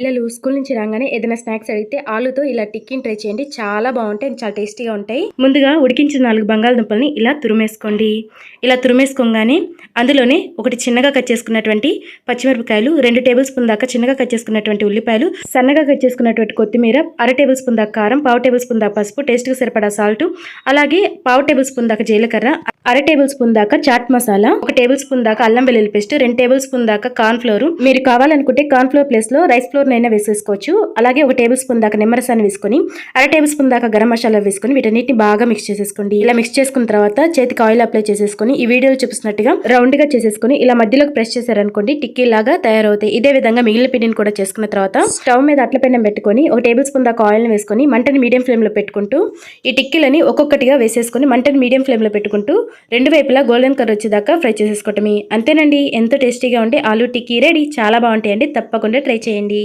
పిల్లలు స్కూల్ నుంచి రాగానే ఏదైనా స్నాక్స్ అడిగితే ఆలుతో ఇలా టిక్కిని ట్రై చేయండి. చాలా బాగుంటాయి and చాలా టేస్టీగా ఉంటాయి. ముందుగా ఉడికించిన నాలుగు బంగాళదుంపల్ని ఇలా తురుమేసుకోండి. ఇలా తురుమేసుకోగానే అందులోనే ఒకటి చిన్నగా కట్ చేసుకున్నటువంటి పచ్చిమిరపకాయలు రెండు టేబుల్ స్పూన్ దాకా చిన్నగా కట్ చేసుకున్నటువంటి ఉల్లిపాయలు సన్నగా కట్ చేసుకున్నటువంటి కొత్తిమీర అర టేబుల్ స్పూన్ దాకా కారం పావు టేబుల్ స్పూన్ దాకా పసుపు టేస్ట్కి సరిపడా సాల్ట్ అలాగే పావు టేబుల్ స్పూన్ దాకా జీలకర్ర అర టేబుల్ స్పూన్ దాకా చాట్ మసాలా ఒక టేబుల్ స్పూన్ దాకా అల్లం వెల్లుల్లి పేస్ట్ రెండు టేబుల్ స్పూన్ దాకా కార్న్ ఫ్లోర్. మీరు కావాలనుకుంటే కార్న్ ఫ్లోర్ ప్లేస్లో రైస్ ఫ్లోర్ నైనా వేసేసుకోవచ్చు. అలాగే ఒక టేబుల్ స్పూన్ దాకా నిమ్మరసాన్ని వేసుకొని అర టేబుల్ స్పూన్ దాకా గరం మసాలా వేసుకొని వీటన్నిటిని బాగా మిక్స్ చేసేసుకోండి. ఇలా మిక్స్ చేసుకున్న తర్వాత చేతికి ఆయిల్ అప్లై చేసేసుకొని ఈ వీడియోలో చూపిస్తున్నట్టుగా రౌండ్గా చేసేసుకొని ఇలా మధ్యలోకి ప్రెస్ చేశారనుకోండి టిక్కీ లాగా తయారవుతాయి. ఇదే విధంగా మిగిలిన పిండిని కూడా చేసుకున్న తర్వాత స్టవ్ మీద అట్ల పెనం పెట్టుకొని ఒక టేబుల్ స్పూన్ దాకా ఆయిల్ వేసుకొని మంటని మీడియం ఫ్లేమ్లో పెట్టుకుంటూ ఈ టిక్కీలని ఒక్కొక్కటిగా వేసేసుకొని మంటని మీడియం ఫ్లేమ్లో పెట్టుకుంటూ రెండు వైపులా గోల్డెన్ కలర్ వచ్చేదాకా ఫ్రై చేసేసుకోవటమే. అంతేనండి ఎంతో టేస్టీగా ఉంటే ఆలూ టిక్కీ రెడీ. చాలా బాగుంటాయండి తప్పకుండా ట్రై చేయండి.